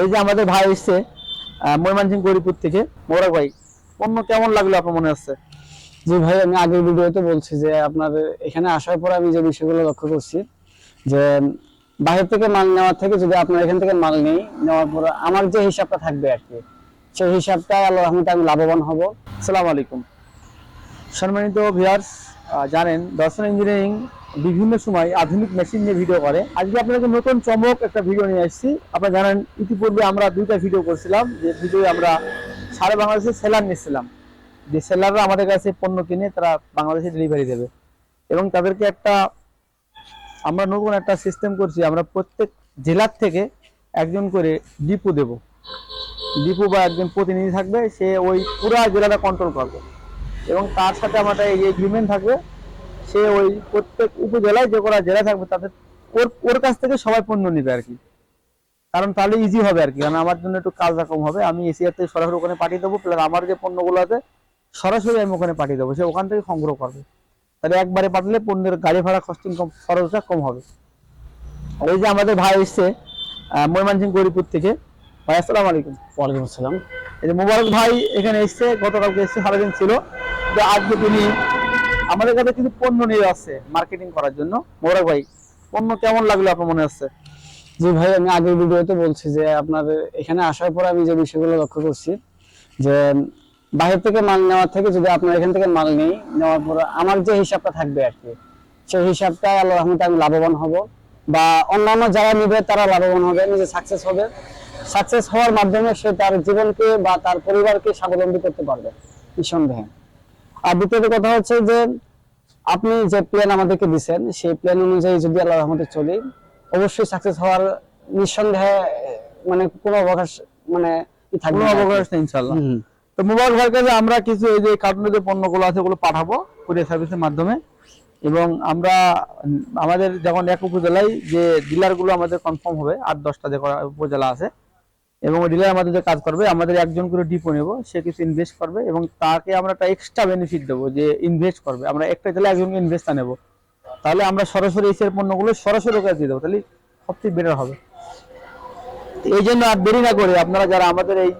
এই যে আমাদের ভাই এসছে আহ, ময়মনসিংহ গরিপুর থেকে। মোবারক ভাই পণ্য কেমন লাগল আপনার মনে হচ্ছে? জি ভাই আমি আগের ভিডিওতে বলছি যে আপনার এখানে আসার পর আমি যে বিষয়গুলো লক্ষ্য করছি যে বাইরে থেকে মাল নেওয়ার থেকে যদি আপনার এখান থেকে মাল নেই নেওয়ার পর আমার যে হিসাবটা থাকবে আর কি সেই হিসাবটা আল্লাহ রহমতে আমি লাভবান হব। আসসালামু আলাইকুম। সম্মানিত ভিউয়ার্স জানেন, দর্শন ইঞ্জিনিয়ারিং বিভিন্ন সময় আধুনিক মেশিন নিয়ে ভিডিও করে। আজকে আপনাদের নতুন চমক একটা ভিডিও নিয়ে এসেছি আপনারা জানেন, ইতিপূর্বে আমরা দুইটা ভিডিও করছিলাম, যে ভিডিও আমরা সারা বাংলাদেশে সেলার নিচ্ছিলাম। যে সেলাররা আমাদের কাছে পণ্য কিনে, তারা বাংলাদেশে ডেলিভারি দেবে। এবং তাদেরকে একটা, আমরা নতুন একটা সিস্টেম করছি, আমরা প্রত্যেক জেলার থেকে একজন করে ডিপো দেব। ডিপো বা একজন প্রতিনিধি থাকবে, সে ওই পুরা জেলাটা কন্ট্রোল করবে। এবং তার সাথে আমাদের এই এগ্রিমেন্ট থাকবে। সে ওই প্রত্যেক উপজেলায় যে কটা জেলা থাকবে তাদের ওর ওর কাছ থেকে সবাই পণ্য নেবে আর কি। কারণ তাহলে ইজি হবে আর কি কারণ আমার জন্য একটু কাজটা কম হবে। আমি থেকে সরাসরি ওখানে পাঠিয়ে দেবো প্লাস আমার যে পণ্যগুলো আছে সরাসরি আমি ওখানে পাঠিয়ে দেবো। সে ওখান থেকে সংগ্রহ করবে। তাহলে একবারে পাঠালে পণ্যের গাড়ি ভাড়া কস্টিং কম খরচটা কম হবে। আর এই যে আমাদের ভাই এসছে আহ, ময়মনসিংহ গরিপুর থেকে। ভাই আসসালামু আলাইকুম। ওয়ালাইকুম আসসালাম। এই যে মোবারক ভাই এখানে এসছে গতকালকে এসছে সারাদিন ছিল। আজকে তিনি আমাদের কাছে কিছু পণ্য নিয়ে আসছে মার্কেটিং করার জন্য মোবারক ভাই, পণ্য কেমন লাগল আপনার মনে হচ্ছে? জি ভাই, আমি আগের ভিডিওতে বলছি যে আপনার এখানে আসার পর আমি যে বিষয়গুলো লক্ষ্য করছি, যে বাইরে থেকে মাল নেওয়ার থেকে যদি আপনার এখান থেকে মাল নেই, নেওয়ার পর আমার যে হিসাবটা থাকবে আর কি, সেই হিসাবটা আল্লাহ রহমতে আমি লাভবান হব বা অন্যান্য যারা নিবে তারা লাভবান হবে, নিজে সাকসেস হবে। সাকসেস হওয়ার মাধ্যমে সে তার জীবনকে বা তার পরিবারকে স্বাবলম্বী করতে পারবে, নিঃসন্দেহে। আর দ্বিতীয়ত কথা হচ্ছে যে আপনি যে প্ল্যান আমাদেরকে দিচ্ছেন সেই প্ল্যান অনুযায়ী যদি আল্লাহ রহমতে চলি অবশ্যই সাকসেস হওয়ার নিঃসন্দেহে মানে কোনো অবকাশ মানে থাকবে। অবকাশ নেই ইনশাল্লাহ। তো মোবারক ভাইয়ের কাছে আমরা কিছু এই যে কার্টুনের যে পণ্যগুলো আছে ওগুলো পাঠাবো কুরিয়ার সার্ভিসের মাধ্যমে এবং আমরা আমাদের যখন এক উপজেলায় যে ডিলারগুলো আমাদের কনফার্ম হবে আট দশটা যে উপজেলা আছে এবং ওই ডিলার আমাদের যে কাজ করবে, আমাদের একজন করে ডিপো নেব, সে কিছু ইনভেস্ট করবে এবং তাকে আমরা একটা এক্সট্রা বেনিফিট দেবো যে ইনভেস্ট করবে। আমরা একটা তাহলে একজনকে ইনভেস্টটা নেব। তাহলে আমরা সরাসরি এসের পণ্যগুলো সরাসরি ওকে দিয়ে দেবো, তাহলে সবচেয়ে বেটার হবে। এই জন্য আর দেরি না করে আপনারা যারা আমাদের এই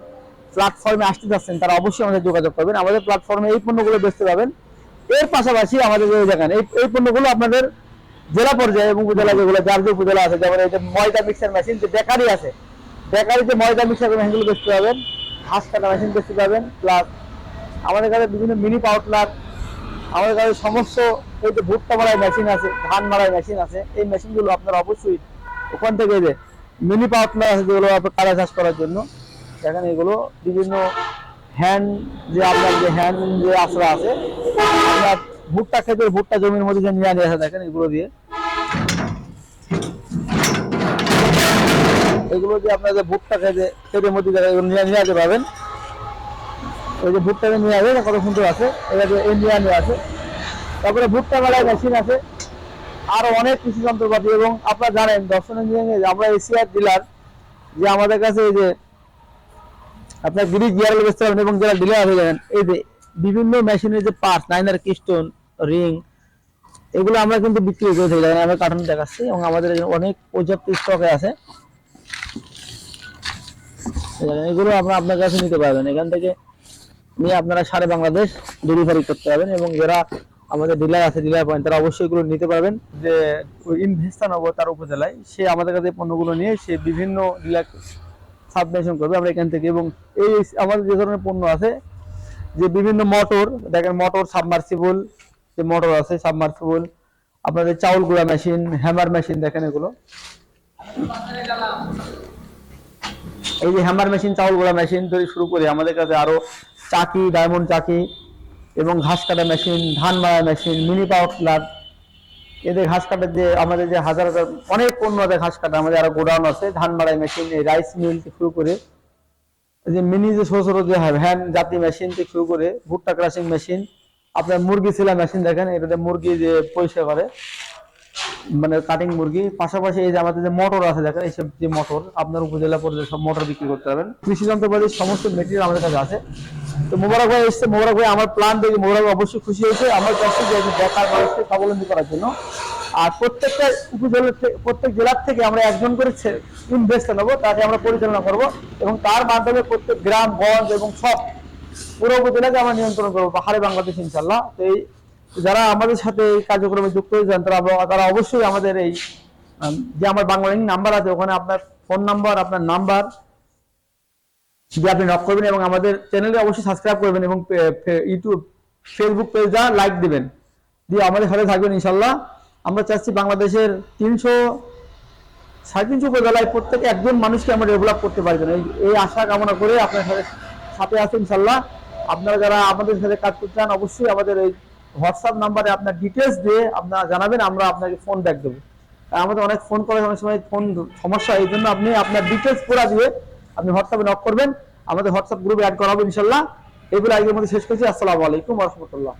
প্ল্যাটফর্মে আসতে যাচ্ছেন, তারা অবশ্যই আমাদের যোগাযোগ করবেন। আমাদের প্ল্যাটফর্মে এই পণ্যগুলো বেচতে পাবেন এর পাশাপাশি আমাদের যে দেখেন, এই এই পণ্যগুলো আপনাদের জেলা পর্যায়ে এবং উপজেলা যেগুলো, যার যে উপজেলা আছে, যেমন এই যে ময়দা মিক্সার মেশিন যে বেকারি আছে বেকারি যে ময়দা মিক্সার মেশিনগুলো বেচতে পাবেন ঘাস কাটা মেশিন বেচতে পাবেন প্লাস আমাদের কাছে বিভিন্ন মিনি পাউটলার আমাদের কাছে সমস্ত এই যে ভুট্টা মারাই মেশিন আছে, ধান মারাই মেশিন আছে, এই মেশিনগুলো আপনারা অবশ্যই ওখান থেকে যে মিনি পাউটলার আছে যেগুলো আপনার কারা চাষ করার জন্য, দেখেন এগুলো বিভিন্ন হ্যান্ড যে আপনার যে হ্যান্ড যে আশ্রয় আছে, আপনার ভুট্টা খেতে ভুট্টা জমির মধ্যে যে নিয়ে আসে দেখেন এগুলো দিয়ে। এগুলো দিয়ে আপনার যে ভুট্টা খেতে খেতের মধ্যে যারা নিয়ে নিয়ে আসতে পারবেন, ওই যে ভুট্টাকে নিয়ে আসে কত সুন্দর আছে এটা যে ইন্ডিয়া নিয়ে আসে। তারপরে ভুট্টা মেলায় মেশিন আছে, আরও অনেক কৃষি যন্ত্রপাতি এবং আপনারা জানেন, দর্শন ইঞ্জিনিয়ারিং আমরা এশিয়ার ডিলার যে আমাদের কাছে এই যে আপনার গিরিজ গিয়ার বেচতে পারবেন এবং যারা ডিলার হয়ে যাবেন, এই যে বিভিন্ন মেশিনের যে পার্টস নাইনার কিস্টোন রিং এগুলো আমরা কিন্তু বিক্রি করে থাকি। আমরা কার্টুন দেখাচ্ছি এবং আমাদের অনেক পর্যাপ্ত স্টকে আছে। এগুলো আপনারা আপনার কাছে নিতে পারবেন। এখান থেকে নিয়ে আপনারা সারা বাংলাদেশ ডেলিভারি করতে পারবেন এবং যারা আমাদের ডিলার আছে ডিলার পয়েন্ট তারা অবশ্যই এগুলো নিতে পারবেন। যে ইনভেস্টার নেব তার উপজেলায় সে আমাদের কাছে পণ্যগুলো নিয়ে সে বিভিন্ন ডিলার সাবমিশন করবে আমরা এখান থেকে। এবং এই আমাদের যে ধরনের পণ্য আছে, যে বিভিন্ন মোটর দেখেন মোটর সাবমার্সিবল যে মোটর আছে সাবমার্সিবল আপনাদের চাউল গুঁড়া মেশিন হ্যামার মেশিন দেখেন এগুলো। এই যে হ্যামার মেশিন চাউল গুঁড়া মেশিন থেকে শুরু করে আমাদের কাছে আরও চাকি ডায়মন্ড চাকি এবং ঘাস কাটা মেশিন ধান মারা মেশিন মিনি পাওয়ার টিলার এদের ঘাস কাটার যে আমাদের যে হাজার হাজার, অনেক পণ্য আছে ঘাস কাটা। আমাদের আরও গোডাউন আছে, ধান মারাই মেশিন এই রাইস মিল থেকে শুরু করে। যে মিনি যে ছোট ছোট যে ভ্যান জাতি মেশিন থেকে শুরু করে, ভুট্টা ক্রাশিং মেশিন আপনার মুরগি ছেলা মেশিন দেখেন, এটাতে মুরগি যে পরিষ্কার করে। মানে কাটিং মুরগি, পাশাপাশি এই যে আমাদের যে মোটর আছে, দেখেন এইসব যে মোটর আপনার উপজেলা পর্যায়ে সব মোটর বিক্রি করতে পারবেন। কৃষি যন্ত্রপাতির সমস্ত মেটেরিয়াল আমাদের কাছে আছে। তো মোবারক ভাই এসছে, মোবারক ভাই, আমার প্ল্যান দেখে মোবারক অবশ্যই খুশি হয়েছে। আমার কাছে যে বেকার মানুষকে স্বাবলম্বী করার জন্য। আর প্রত্যেকটা উপজেলা প্রত্যেক জেলার থেকে আমরা একজন করে ইনভেস্ট নেব, তাকে আমরা পরিচালনা করব এবং তার মাধ্যমে প্রত্যেক গ্রাম, গঞ্জ এবং সব পুরো উপজেলাকে আমরা নিয়ন্ত্রণ করব পাহাড়ে বাংলাদেশ ইনশাল্লাহ তো এই যারা আমাদের সাথে এই কার্যক্রমে যুক্ত হয়েছেন, তারা অবশ্যই আমাদের এই যে আমার বাংলা নাম্বার আছে, ওখানে আপনার ফোন নাম্বার আপনার নাম্বার দিয়ে আপনি নক করবেন এবং আমাদের চ্যানেলে অবশ্যই সাবস্ক্রাইব করবেন এবং ইউটিউব ফেসবুক পেজটা লাইক দিবেন। দিয়ে আমাদের সাথে থাকবেন ইনশাল্লাহ আমরা চাচ্ছি বাংলাদেশের তিনশো, সাড়ে তিনশো উপজেলায় প্রত্যেক একজন মানুষকে আমরা ডেভেলপ করতে পারবেন এই এই আশা কামনা করে আপনার সাথে সাথে আছেন ইনশাল্লাহ আপনারা যারা আমাদের সাথে কাজ করতে চান, অবশ্যই আমাদের এই হোয়াটসঅ্যাপ নাম্বারে আপনার ডিটেলস দিয়ে আপনারা জানাবেন, আমরা আপনাকে ফোন ব্যাক দেবো। আমাদের অনেক ফোন করে অনেক সময় ফোন সমস্যা এই জন্য আপনি আপনার ডিটেলস পুরা দিয়ে আপনি হোয়াটসঅ্যাপে নক করবেন। আমাদের হোয়াটসঅ্যাপ গ্রুপে অ্যাড করাবো ইনশাল্লাহ। এগুলো আজকের মধ্যে শেষ করছি। আসসালামু আলাইকুম রহমতুল্লাহ।